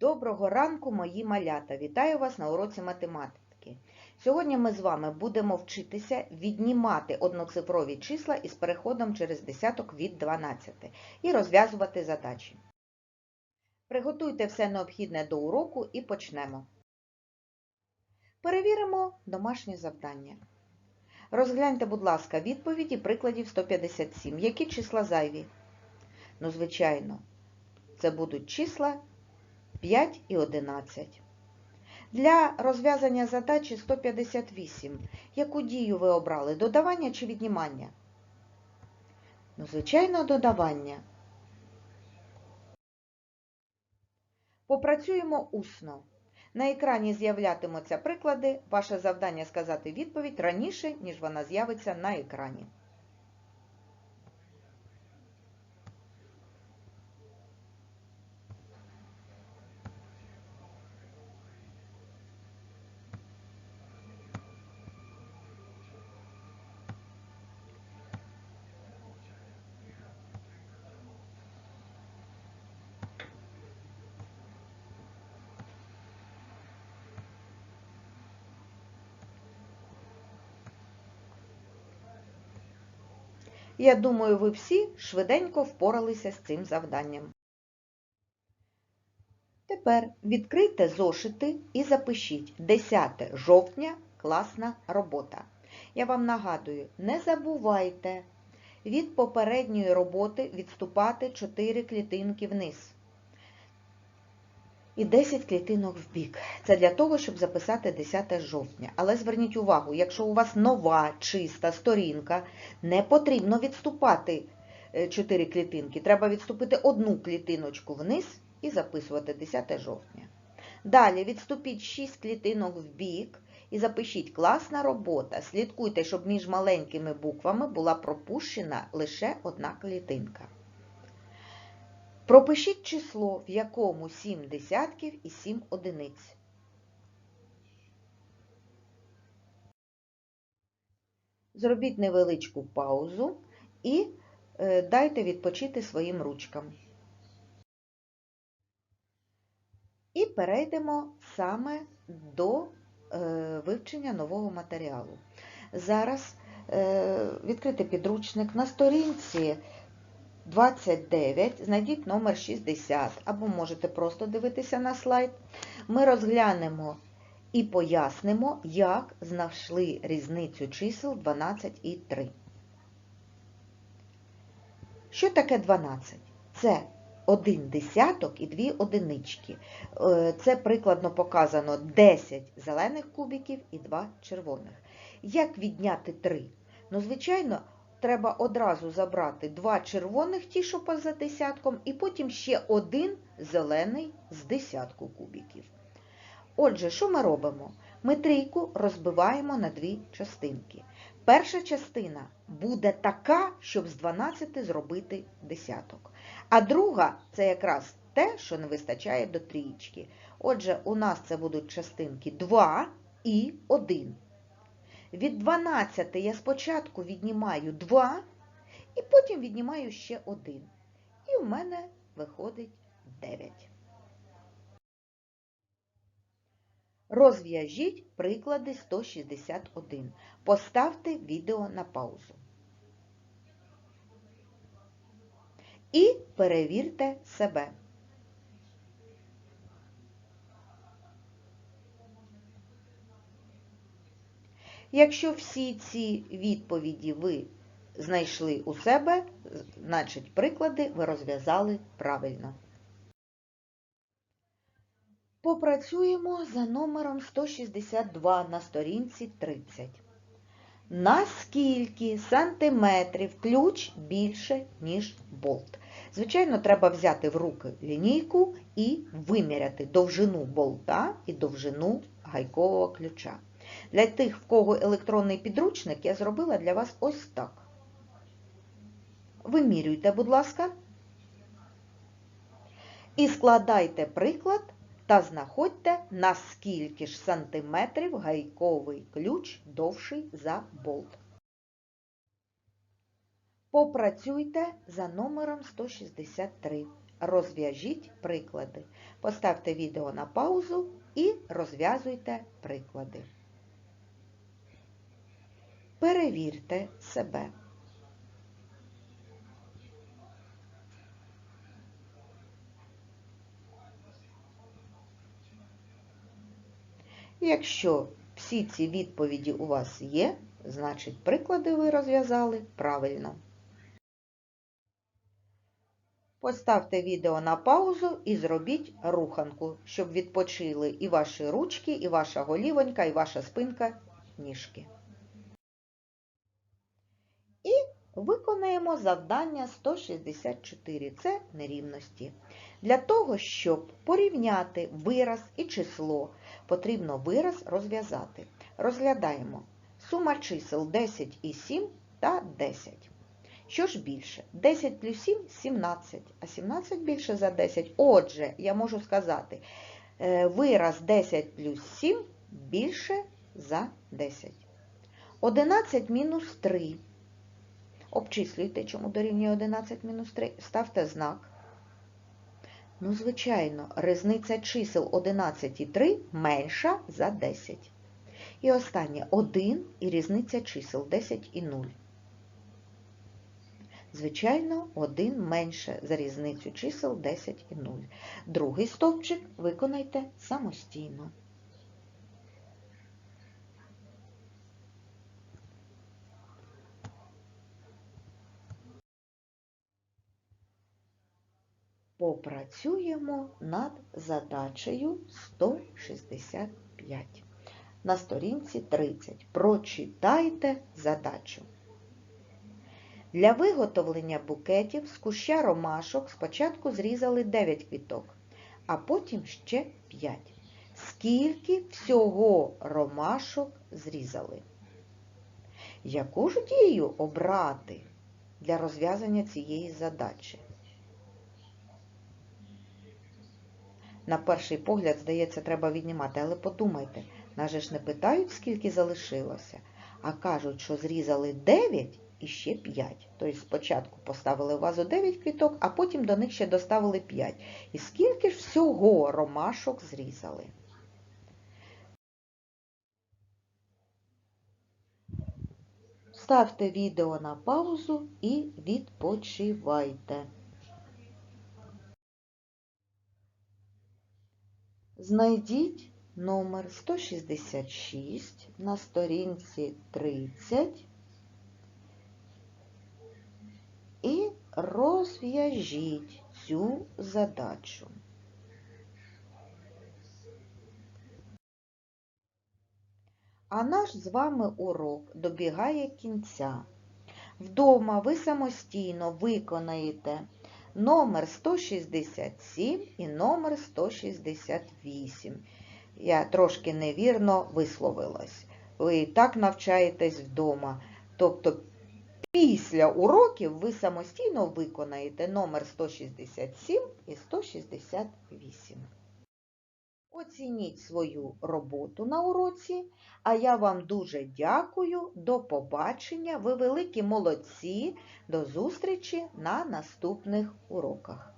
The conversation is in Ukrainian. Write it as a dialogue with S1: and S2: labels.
S1: Доброго ранку, мої малята! Вітаю вас на уроці математики. Сьогодні ми з вами будемо вчитися віднімати одноцифрові числа із переходом через десяток від 12 і розв'язувати задачі. Приготуйте все необхідне до уроку і почнемо. Перевіримо домашнє завдання. Розгляньте, будь ласка, відповіді прикладів 157. Які числа зайві? Ну, звичайно, це будуть числа 5 і 11. Для розв'язання задачі 158. Яку дію ви обрали? Додавання чи віднімання? Ну, звичайно, додавання. Попрацюємо усно. На екрані з'являтимуться приклади. Ваше завдання сказати відповідь раніше, ніж вона з'явиться на екрані. Я думаю, ви всі швиденько впоралися з цим завданням. Тепер відкрийте зошити і запишіть 10 жовтня класна робота. Я вам нагадую, не забувайте від попередньої роботи відступати 4 клітинки вниз і 10 клітинок в бік. Це для того, щоб записати 10 жовтня. Але зверніть увагу, якщо у вас нова, чиста сторінка, не потрібно відступати 4 клітинки. Треба відступити одну клітиночку вниз і записувати 10 жовтня. Далі відступіть 6 клітинок в бік і запишіть класна робота. Слідкуйте, щоб між маленькими буквами була пропущена лише одна клітинка. Пропишіть число, в якому 7 десятків і 7 одиниць. Зробіть невеличку паузу і е, дайте відпочити своїм ручкам. І перейдемо саме до е, вивчення нового матеріалу. Зараз е, відкрити підручник на сторінці 29, знайдіть номер 60, або можете просто дивитися на слайд. Ми розглянемо і пояснимо, як знайшли різницю чисел 12 і 3. Що таке 12? Це один десяток і дві одинички. Це прикладно показано 10 зелених кубиків і 2 червоних. Як відняти 3? Ну, звичайно, треба одразу забрати два червоних, ті, що поза десятком, і потім ще один зелений з десятку кубиків. Отже, що ми робимо? Ми трійку розбиваємо на дві частинки. Перша частина буде така, щоб з 12 зробити десяток. А друга це якраз те, що не вистачає до трієчки. Отже, у нас це будуть частинки 2 і 1. Від 12 я спочатку віднімаю 2, і потім віднімаю ще 1. І в мене виходить 9. Розв'яжіть приклади 161. Поставте відео на паузу. І перевірте себе. Якщо всі ці відповіді ви знайшли у себе, значить приклади ви розв'язали правильно. Попрацюємо за номером 162 на сторінці 30. Наскільки сантиметрів ключ більше, ніж болт? Звичайно, треба взяти в руки лінійку і виміряти довжину болта і довжину гайкового ключа. Для тих, в кого електронний підручник, я зробила для вас ось так. Вимірюйте, будь ласка, і складайте приклад та знаходьте, наскільки ж сантиметрів гайковий ключ довший за болт. Попрацюйте за номером 163. розв'яжіть приклади. Поставте відео на паузу і розв'язуйте приклади. Перевірте себе. Якщо всі ці відповіді у вас є, значить приклади ви розв'язали правильно. Поставте відео на паузу і зробіть руханку, щоб відпочили і ваші ручки, і ваша голівонька, і ваша спинка, ніжки. І виконаємо завдання 164. Це нерівності. Для того, щоб порівняти вираз і число, потрібно вираз розв'язати. Розглядаємо сума чисел 10 і 7 та 10. Що ж більше? 10 плюс 7 – 17, а 17 більше за 10. Отже, я можу сказати, е, вираз 10 плюс 7 більше за 10. 11 мінус 3. Обчислюйте, чому дорівнює 11 мінус 3. Ставте знак. Ну, звичайно, різниця чисел 11 і 3 менша за 10. І останнє 1 і різниця чисел 10 і 0. Звичайно, 1 менше за різницю чисел 10 і 0. Другий стовпчик виконайте самостійно. Попрацюємо над задачею 165. На сторінці 30. Прочитайте задачу. Для виготовлення букетів з куща ромашок спочатку зрізали 9 квіток, а потім ще 5. Скільки всього ромашок зрізали? Яку ж дію обрати для розв'язання цієї задачі? На перший погляд, здається, треба віднімати, але подумайте, нас ж не питають, скільки залишилося, а кажуть, що зрізали 9 і ще 5. Тобто спочатку поставили в вазу 9 квіток, а потім до них ще доставили 5. І скільки ж всього ромашок зрізали? Ставте відео на паузу і відпочивайте. Знайдіть номер 166 на сторінці 30 і розв'яжіть цю задачу. А наш з вами урок добігає кінця. Вдома ви самостійно виконаєте номер 167 і номер 168. Я трошки невірно висловилась. Ви так навчаєтесь вдома. Тобто після уроків ви самостійно виконаєте номер 167 і 168. Оцініть свою роботу на уроці, а я вам дуже дякую. До побачення. Ви великі молодці. До зустрічі на наступних уроках.